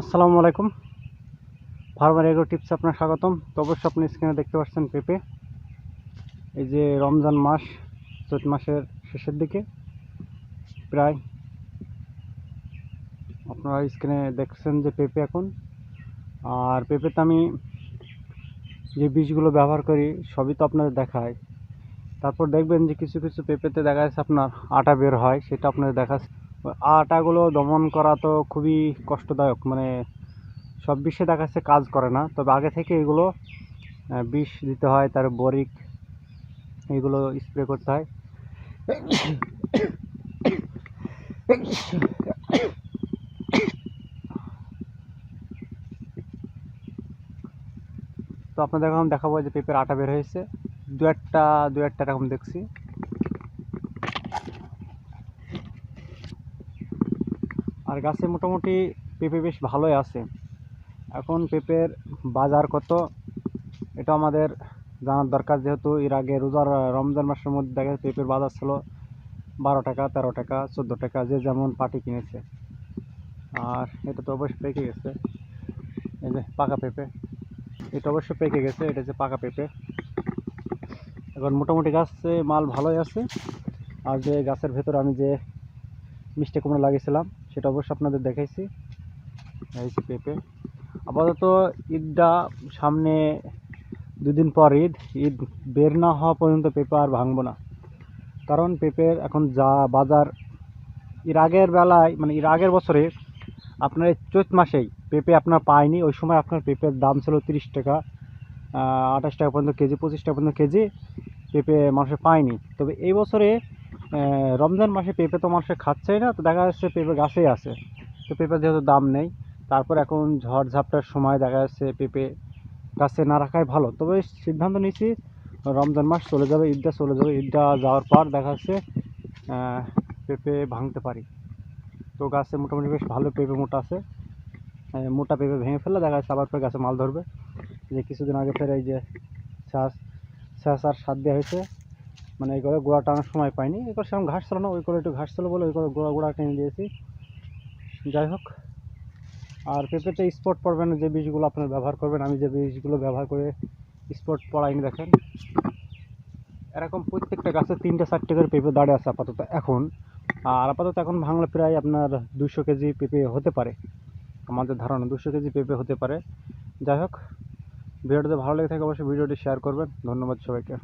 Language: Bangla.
আসসালামু আলাইকুম। ফার্মার এগ্রো টিপস আপনার স্বাগতম। তো অবশ্যই আপনি স্ক্রিনে দেখতে পাচ্ছেন পেঁপে। এই যে রমজান মাস, চৈত মাসের শেষের দিকে প্রায় আপনারা স্ক্রিনে দেখছেন যে পেঁপে এখন। আর পেঁপেতে আমি যে বীজগুলো ব্যবহার করি, সবই তো আপনাদের দেখায়। তারপর দেখবেন যে কিছু কিছু পেঁপেতে দেখা যাচ্ছে আপনার আটা বের হয়, সেটা আপনাদের দেখাচ্ছে আটাগুলো দমন করা তো খুবই কষ্টদায়ক মানে সব বিষে দেখা যাচ্ছে কাজ করে না। তবে আগে থেকে এগুলো বিষ দিতে হয়, তার বরিক এগুলো স্প্রে করতে হয়। তো আপনাদের এখন দেখাবো যে পেঁপের আটা বের হয়েছে। দু একটা দু একটা এরকম দেখছি। আর গাছে মোটামুটি পেঁপে বেশ ভালোই আছে। এখন পেঁপের বাজার কত? এটা আমাদের জানার দরকার, যেহেতু এর আগে রোজার, রমজান মাসের মধ্যে দেখা যায় পেঁপের বাজার ছিল বারো টাকা, তেরো টাকা, চোদ্দ টাকা, যে যেমন পাটি কিনেছে। আর এটা তো অবশ্যই পেকে গেছে। এই যে পাকা পেঁপে। এটা অবশ্য পেকে গেছে, এটা হচ্ছে পাকা পেঁপে। এখন মোটামুটি গাছে মাল ভালোই আছে। আর যে গাছের ভেতর আমি যে মিষ্টি কুমড়ো লাগিয়েছিলাম, সেটা অবশ্য আপনাদের দেখাইছি। যে পেঁপে। আপাতত ঈদটা সামনে দুদিন পর ঈদ ঈদ বের না হওয়া পর্যন্ত পেঁপে আর ভাঙবো না। কারণ পেঁপের এখন যা বাজার, এর আগের বেলায় মানে এর আগের বছরে আপনার চৈত মাসেই পেঁপে আপনার পায়নি, ওই সময় আপনার পেঁপের দাম ছিল তিরিশ টাকা আঠাশ টাকা পর্যন্ত কেজি, পঁচিশ টাকা পর্যন্ত কেজি, পেঁপে মানুষে পায়নি। তবে এই বছরে রমজান মাসে পেঁপে তো মানুষে খাচ্ছেই না, তো দেখা যাচ্ছে পেঁপে গাছেই আছে। তো পেঁপে যেহেতু দাম নেই, তারপর এখন ঝড় ঝাপটার সময় দেখা যাচ্ছে পেঁপে গাছে না রাখাই ভালো। তবে সিদ্ধান্ত নিয়েছি, রমজান মাস চলে যাবে, ঈদটা চলে যাবে, ঈদটা যাওয়ার পর দেখা যাচ্ছে পেঁপে ভাঙতে পারি। তো গাছে মোটামুটি বেশ ভালো পেঁপে মোটা আছে। মোটা পেঁপে ভেঙে ফেললে দেখা যাচ্ছে আবার ফের গাছে মাল ধরবে। যে কিছুদিন আগে ফের এই যে শ্বাস শ্বাস আর সার দেওয়া হয়েছে মানে এই করে গোড়া টানার সময় পাইনি। এই করে সেরকম ঘাস ছিল না, ওই করে একটু ঘাস ছিল বলে ওই করে গোড়া গোড়া টেনে দিয়েছি। যাই হোক, আর পেঁপেতে স্পট পড়বে না, যে বীজগুলো আপনারা ব্যবহার করবেন, আমি যে বীজগুলো ব্যবহার করে স্পট পড়াইনি, দেখেন। এরকম প্রত্যেকটা গাছে তিনটে, চারটে করে পেঁপে দাঁড়িয়ে আছে আপাতত এখন। আর আপাতত এখন ভাঙলে প্রায় আপনার দুশো কেজি পেঁপে হতে পারে। আমাদের ধারণা দুশো কেজি পেঁপে হতে পারে। যাই হোক, ভিডিওটি ভালো লেগে থাকে, অবশ্যই ভিডিওটি শেয়ার করবেন। ধন্যবাদ সবাইকে।